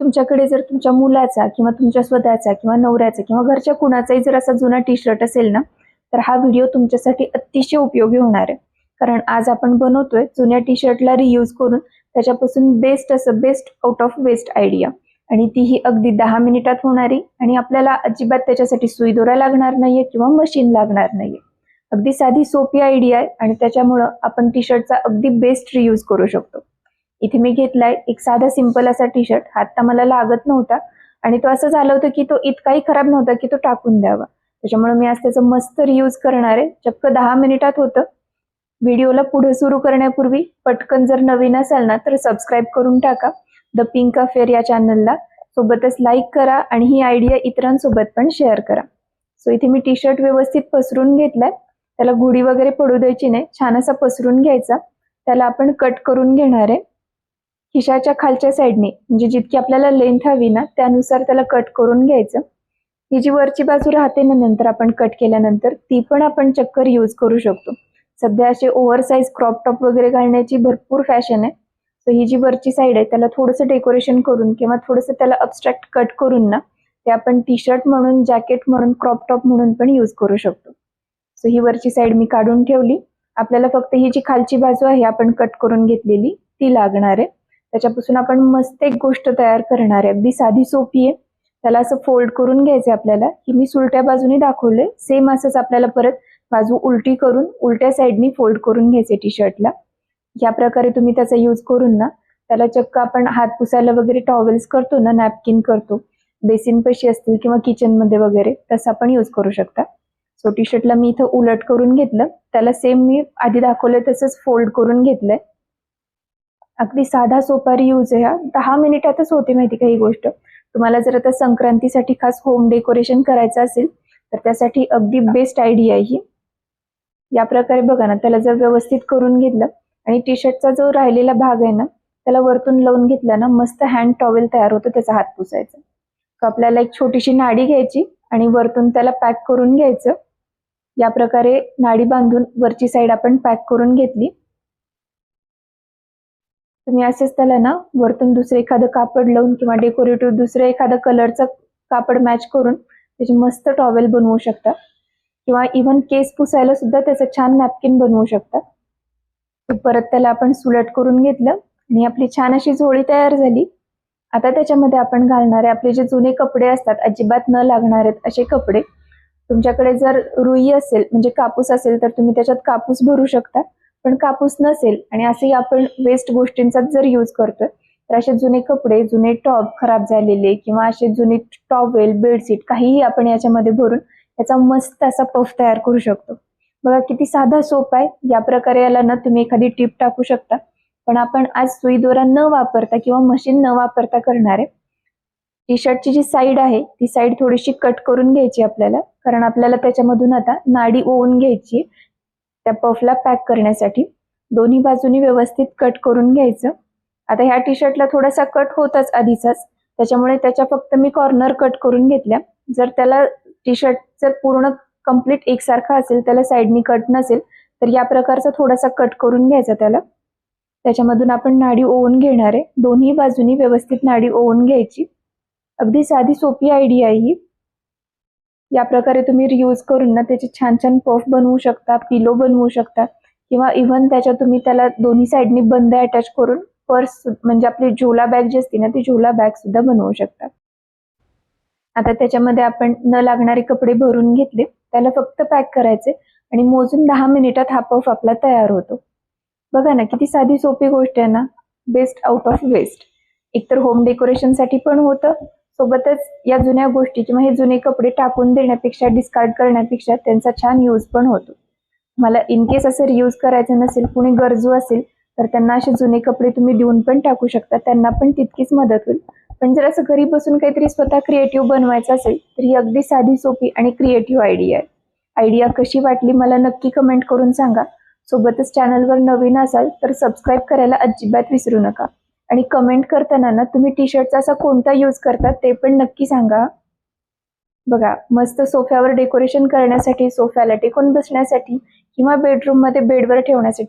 तुमच्याकडे जर तुमच्या मुलाचा किंवा तुमच्या स्वतःचा किंवा नवऱ्याचा किंवा घरच्या कुणाचाही जर असा जुना टी शर्ट असेल ना तर हा व्हिडिओ तुमच्यासाठी अतिशय उपयोगी होणार आहे. कारण आज आपण बनवतोय जुन्या टी शर्टला रियूज करून त्याच्यापासून बेस्ट असं best out of waste idea आणि तीही अगदी दहा मिनिटात होणारी आणि आपल्याला अजिबात त्याच्यासाठी सुई दोरा लागणार नाहीये किंवा मशीन लागणार नाहीये. अगदी साधी सोपी आयडिया आहे आणि त्याच्यामुळं आपण टी शर्टचा अगदी बेस्ट रियूज करू शकतो. इथे मी घेतलाय एक साधा सिंपल असा टी शर्ट हात तर मला लागत नव्हता. आणि तो असं झालं होतं की तो इतकाही खराब नव्हता की तो टाकून द्यावा. त्याच्यामुळे मी आज त्याचं मस्त रियूज करणार आहे. चक्क दहा मिनिटात होतं. व्हिडिओला पुढे सुरू करण्यापूर्वी पटकन जर नवीन असाल ना तर सबस्क्राईब करून टाका. द पिंक अफेअर या चॅनलला सोबतच लाईक करा आणि ही आयडिया इतरांसोबत पण शेअर करा. सो इथे मी टी शर्ट व्यवस्थित पसरून घेतलाय. त्याला गुढी वगैरे पडू द्यायची नाही. छान असा पसरून घ्यायचा. त्याला आपण कट करून घेणार आहे. खिशाच्या खालच्या साईडने म्हणजे जितकी आपल्याला लेंथ हवी ना त्यानुसार त्याला कट करून घ्यायचं. ही जी वरची बाजू राहते ना नंतर आपण कट केल्यानंतर ती पण आपण चक्कर यूज करू शकतो. सध्या असे ओव्हर साईज क्रॉप टॉप वगैरे घालण्याची भरपूर फॅशन आहे. सो ही जी वरची साईड आहे त्याला थोडंसं डेकोरेशन करून किंवा थोडंसं त्याला अबस्ट्रॅक्ट कट करून ना ते आपण टी शर्ट म्हणून जॅकेट म्हणून क्रॉप टॉप म्हणून पण यूज करू शकतो. सो ही वरची साईड मी काढून ठेवली. आपल्याला फक्त ही जी खालची बाजू आहे आपण कट करून घेतलेली ती लागणार आहे. त्याच्यापासून आपण मस्त एक गोष्ट तयार करणार आहे. अगदी साधी सोपी आहे. त्याला असं फोल्ड करून घ्यायचं आपल्याला. ही मी सुलट्या बाजूने दाखवले सेम असंच आपल्याला परत बाजू उलटी करून उलट्या साईडनी फोल्ड करून घ्यायचे टी शर्टला या प्रकारे तुम्ही त्याचा यूज करून ना त्याला चक्क आपण हात पुसायला वगैरे टॉवेल्स करतो ना नॅपकिन करतो. बेसिन पशी असतील किंवा किचनमध्ये वगैरे तसा पण यूज करू शकता. सो टी शर्टला मी इथं उलट करून घेतलं. त्याला सेम मी आधी दाखवलं तसंच फोल्ड करून घेतलंय. अगदी साधा सोपा यूज आहे हा. दहा मिनिटातच होते माहिती का ही गोष्ट. तुम्हाला जर आता संक्रांतीसाठी खास होम डेकोरेशन करायचं असेल तर त्यासाठी अगदी बेस्ट आयडिया आहे ही. या प्रकारे बघा ना त्याला जर व्यवस्थित करून घेतलं आणि टी शर्टचा जो राहिलेला भाग आहे ना त्याला वरतून लावून घेतला ना मस्त हँड टॉवेल तयार होतो त्याचा हात पुसायचा. तर आपल्याला एक छोटीशी नाडी घ्यायची आणि वरतून त्याला पॅक करून घ्यायचं. या प्रकारे नाडी बांधून वरची साईड आपण पॅक करून घेतली. तुम्ही असेच त्याला ना वरतून दुसरं एखादं कापड लावून किंवा डेकोरेटिव्ह दुसरं एखादं कलरचं कापड मॅच करून त्याची मस्त टॉवेल बनवू शकता. किंवा इव्हन केस पुसायला सुद्धा त्याचं छान नॅपकिन बनवू शकता. परत त्याला आपण सुलट करून घेतलं आणि आपली छान अशी झोळी तयार झाली. आता त्याच्यामध्ये आपण घालणारे आपले जे जुने कपडे असतात अजिबात न लागणार आहेत असे कपडे. तुमच्याकडे जर रुई असेल म्हणजे कापूस असेल तर तुम्ही त्याच्यात कापूस भरू शकता. पण कापूस नसेल आणि असेही आपण वेस्ट गोष्टींचा जर यूज करतोय तर असे जुने कपडे जुने टॉप खराब झालेले किंवा असे जुने टॉवेल बेडशीट काहीही आपण याच्यामध्ये भरून याचा मस्त असा पफ तयार करू शकतो. बघा किती साधा सोप आहे या प्रकारे याला ना तुम्ही एखादी टीप टाकू शकता. पण आपण आज सुई दोरा न वापरता किंवा मशीन न वापरता करणार आहे टी शर्टची जी साईड आहे ती साईड थोडीशी कट करून घ्यायची आपल्याला. कारण आपल्याला त्याच्यामधून आता नाडी ओवून घ्यायची त्या पफला पॅक करण्यासाठी दोन्ही बाजूनी व्यवस्थित कट करून घ्यायचं. आता ह्या टी शर्टला थोडासा कट होताच आधीचाच. त्याच्यामुळे त्याच्या फक्त मी कॉर्नर कट करून घेतल्या. जर त्याला टी शर्ट जर पूर्ण कंप्लीट एकसारखा असेल त्याला साईडनी कट नसेल तर या प्रकारचा थोडासा कट करून घ्यायचा त्याला. त्याच्यामधून आपण नाडी ओवून घेणार आहे. दोन्ही बाजूनी व्यवस्थित नाडी ओवून घ्यायची. अगदी साधी सोपी आयडिया आहे ही. या प्रकारे तुम्ही रियूज करून ना त्याचे छान छान पफ बनवू शकता पिलो बनवू शकता किंवा इव्हन त्याच्या तुम्ही त्याला दोन्ही साईडनी बंद अटॅच करून पर्स म्हणजे आपली झोला बॅग जी असते ना ती झोला बॅग सुद्धा बनवू शकता आता त्याच्यामध्ये आपण न लागणारे कपडे भरून घेतले त्याला फक्त पॅक करायचे आणि मोजून दहा मिनिटात हा पफ आपला तयार होतो. बघा ना किती साधी सोपी गोष्ट आहे ना. बेस्ट आउट ऑफ वेस्ट एकतर होम डेकोरेशनसाठी पण होतं सोबतच या जुन्या गोष्टी किंवा हे जुने कपडे टाकून देण्यापेक्षा डिस्कार्ड करण्यापेक्षा त्यांचा छान यूज पण होतो. मला इन केस असं रियूज करायचं नसेल कुणी गरजू असेल तर त्यांना असे जुने कपडे तुम्ही देऊन पण टाकू शकता. त्यांना पण तितकीच मदत होईल. पण जर असं घरी बसून काहीतरी स्वतः क्रिएटिव्ह बनवायचं असेल तर ही अगदी साधी सोपी आणि क्रिएटिव्ह आयडिया आहे. आयडिया कशी वाटली मला नक्की कमेंट करून सांगा. सोबतच चॅनलवर नवीन असाल तर सबस्क्राईब करायला अजिबात विसरू नका. आणि कमेंट करताना ना तुम्ही टी शर्टचा असा कोणता यूज करता ते पण नक्की सांगा. बघा मस्त सोफ्यावर डेकोरेशन करण्यासाठी सोफ्याला टेकून बसण्यासाठी किंवा बेडरूममध्ये बेडवर ठेवण्यासाठी